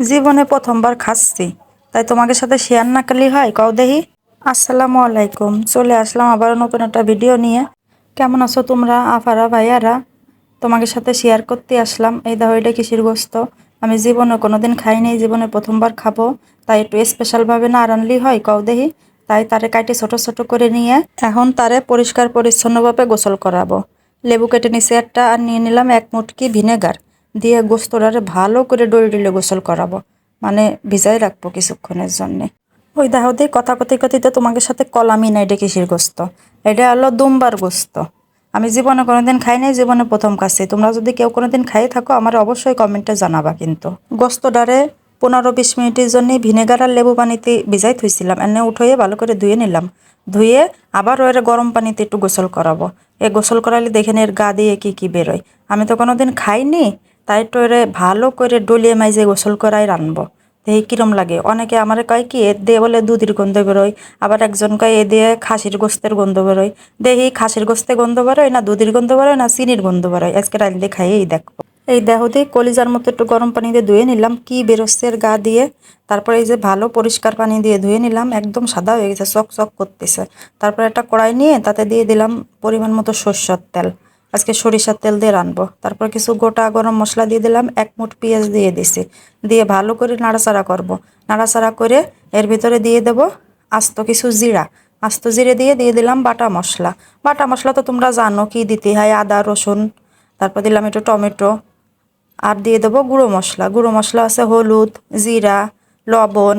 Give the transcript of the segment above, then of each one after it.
জীবনে প্রথমবার খাচ্ছি। তাই তোমাদের সাথে শেয়ার না করলেই হয়, কও দেহি। আসসালামু আলাইকুম। চলে আসলাম আবার নতুন একটা ভিডিও নিয়ে। কেমন আছো তোমরা? আফারা ভাইয়ারা তোমাদের সাথে শেয়ার করতে আসলাম। এই দেখো, এটা কিসির গোস্ত? আমি জীবনে কোনো কোনোদিন খাইনি জীবনে প্রথমবার খাব। তাই একটু স্পেশালভাবে না রানলেই হয়, কও দেহি। তাই তারে কাটে ছোট ছোট করে নিয়ে এখন তারে পরিষ্কার পরিচ্ছন্নভাবে গোসল করাবো। লেবু কেটে নিছি একটা আর নিয়ে নিলাম এক মুটকি ভিনেগার। দিয়ে গোস্তটারে ভালো করে ডলে ডলে গোসল করাবো। মানে ভিজাই রাখব কিছুক্ষণের জন্যে। ওই দেখো দিয়ে কথা কথি কথিতে তোমাকে সাথে কলামি না এটা কিসির গোস্ত? এটা হলো দুম্বার গোস্ত। আমি জীবনে কোনোদিন খাই নাই, জীবনে প্রথম কাছে তোমরা যদি কেউ কোনোদিন খাই থাকো, আমার অবশ্যই কমেন্টে জানাবা কিন্তু। গোস্তটারে পনেরো বিশ মিনিটের জন্য ভিনেগার আর লেবু পানিতে ভিজাই থুইছিলাম। এনে উঠোয়ে ভালো করে ধুয়ে নিলাম। ধুয়ে আবার ওর গরম পানিতে একটু গোসল করাবো। এ গোসল করালে দেখেন এর গা দিয়ে কি কি বেরোয়। আমি তো কোনোদিন খাইনি তাই এরে ভালো করে ডলিয়ে মাইজে গোসল করাই রানবো। দেখি কিরম লাগে? অনেকে আমার কয় কি, এ দিয়ে বলে দুধের গন্ধ বেরোয়। আবার একজন কয়, এ দিয়ে খাসির গোস্তের গন্ধ বেরোয়। দেখি খাসির গোস্তে গন্ধ বেরোয় না দুধের গন্ধ বেরোয় না চিনির গন্ধ বেরোয়? আজকে রাইল দিয়ে খাই এই দেখো। এই দেহ দিয়ে কলিজার মতো একটু গরম পানি দিয়ে ধুয়ে নিলাম। কি বেরোচ্ছে গা দিয়ে? তারপরে এই যে ভালো পরিষ্কার পানি দিয়ে ধুয়ে নিলাম। একদম সাদা হয়ে গেছে চক চক করতেছে। তারপরে একটা কড়াই নিয়ে তাতে দিয়ে দিলাম পরিমাণ মতো সর্ষের তেল। আজকে সরিষার তেল দিয়ে রানবো। তারপর কিছু গোটা গরম মশলা দিয়ে দিলাম, এক মুঠ পেঁয়াজ দিয়ে দিছি। দিয়ে ভালো করে নাড়াচাড়া করব। নাড়াচাড়া করে এর ভিতরে দিয়ে দেব আস্ত কিছু জিরা। আস্ত জিরে দিয়ে দিয়ে দিলাম বাটা মশলা। বাটা মশলা তো তোমরা জানো কি দিতে হয়, আদা, রসুন, তারপর দিলাম একটু টমেটো। আর দিয়ে দেবো গুঁড়ো মশলা। গুঁড়ো মশলা আছে হলুদ, জিরা, লবণ,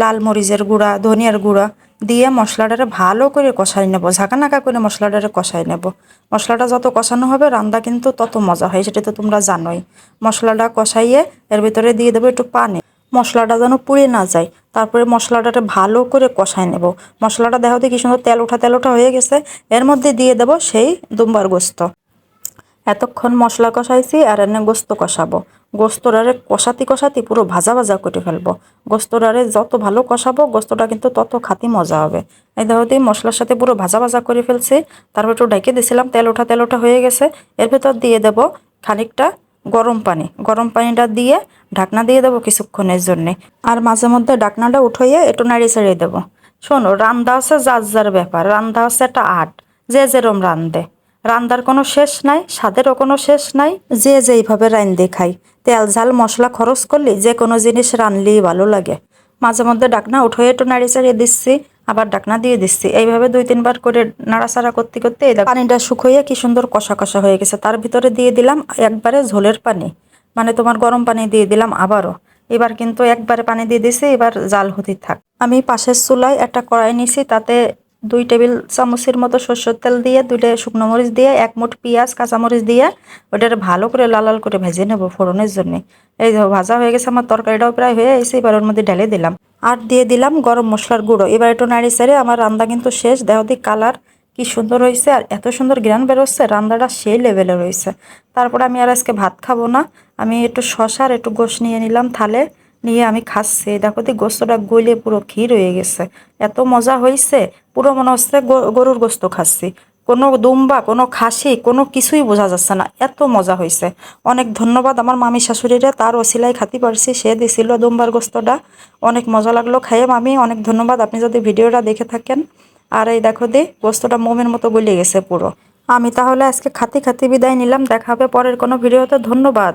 লাল মরিচের গুঁড়া, ধনিয়ার গুঁড়া। দিয়ে মশলাটারে ভালো করে কষাই নেব, ঝাঁকানাকা করে মশলাটারে কষাই নেব। মশলাটা যত কষানো হবে, রান্না কিন্তু তত মজা হয়, সেটা তো তোমরা জানোই। মশলাটা কষাইয়ে এর ভিতরে দিয়ে দেবো একটু পানি। মশলাটা যেন পুড়ে না যায়, তারপরে মশলাটাকে ভালো করে কষাই নেব। মশলাটা দেখাতে কি সুন্দর তেল ওঠা তেল ওঠা হয়ে গেছে। এর মধ্যে দিয়ে দেবো সেই দুম্বার গোস্ত। এতক্ষণ মশলা কষাইছি আর এনে গোস্ত কষাবো। গোস্তরারে কষাতি কষাতি পুরো ভাজা ভাজা করে ফেলব। গোস্তরারে যত ভালো কষাবো, গোস্তটা কিন্তু তত খাতি মজা হবে। এই দিয়ে মশলার সাথে পুরো ভাজা ভাজা করে ফেলছি। তারপর একটু ডেকে দিয়েছিলাম তেল ওঠা তেল ওঠা হয়ে গেছে। এর ভেতর দিয়ে দেব খানিকটা গরম পানি। গরম পানিটা দিয়ে ঢাকনা দিয়ে দেবো কিছুক্ষণের জন্যে। আর মাঝে মধ্যে ঢাকনাটা উঠাইয়ে একটু নাড়িয়ে ছাড়িয়ে দেবো। শোনো রান্দা হচ্ছে যার যার ব্যাপার। রান্দা হচ্ছে একটা আর্ট। যে যেরম রান্ধে। রান্দার কোনো শেষ নাই, স্বাদেরও কোনো শেষ নাই। যে যেইভাবে রান্ধে খাই তেল, ঝাল, মশলা খরচ করলে যে কোনো জিনিস রানলেই ভালো লাগে। মাঝে মধ্যে ডাকনা উঠে একটু নাড়ি চাড়িয়ে দিচ্ছি, আবার ডাকনা দিয়ে দিচ্ছি। এইভাবে দুই তিনবার করে নাড়াচাড়া করতে করতে এই পানিটা শুকিয়ে কি সুন্দর কষা কষা হয়ে গেছে। তার ভিতরে দিয়ে দিলাম একবারে ঝোলের পানি মানে তোমার গরম পানি দিয়ে দিলাম আবারও। এবার কিন্তু একবারে পানি দিয়ে দিছি, এবার জাল হতে থাক। আমি পাশের চুলায় একটা কড়াই নিছি, তাতে দুই টেবিল চামচের মতো সর্ষের তেল দিয়ে, দুইটা শুকনো মরিচ দিয়ে, এক মুঠ পেঁয়াজ কাঁচামরিচ দিয়ে ওটার ভালো করে লাল লাল করে ভেজে নেব ফোড়নের জন্য। এই ভাজা হয়ে গেছে, আমার তরকারিটাও প্রায় হয়ে এসে এবার ওর মধ্যে ঢেলে দিলাম। আর দিয়ে দিলাম গরম মশলার গুঁড়ো। এবার একটু নাড়ি সারে আমার রান্না কিন্তু শেষ। দেহ দিক কালার কি সুন্দর হয়েছে, আর এত সুন্দর গ্রান বেরোচ্ছে, রান্নাটা সেই লেভেলে রয়েছে। তারপর আমি আর আজকে ভাত খাব না। আমি একটু শশার একটু গোশ নিয়ে নিলাম থালে, নিয়ে আমি খাচ্ছি। দেখো দি গোস্তটা গলে পুরো ক্ষীর হয়ে গেছে। এত মজা হয়েছে পুরো মনে হচ্ছে গরুর গোস্ত খাচ্ছি। কোনো দুম্বা, কোনো খাসি, কোনো কিছুই বোঝা যাচ্ছে না। এত মজা হয়েছে। অনেক ধন্যবাদ আমার মামি শাশুড়িরে, তার ওসিলাই খাতি পারছি, সে দিছিল দুম্বার গোস্তটা। অনেক মজা লাগল খাইয়ে। মামি, অনেক ধন্যবাদ। আপনি যদি ভিডিওটা দেখে থাকেন, আর এই দেখো দি, গোস্তটা মোমের মতো গলে গেছে পুরো। আমি তাহলে আজকে খাতি খাতি বিদায় নিলাম। দেখা হবে পরের কোনো ভিডিওতে। ধন্যবাদ।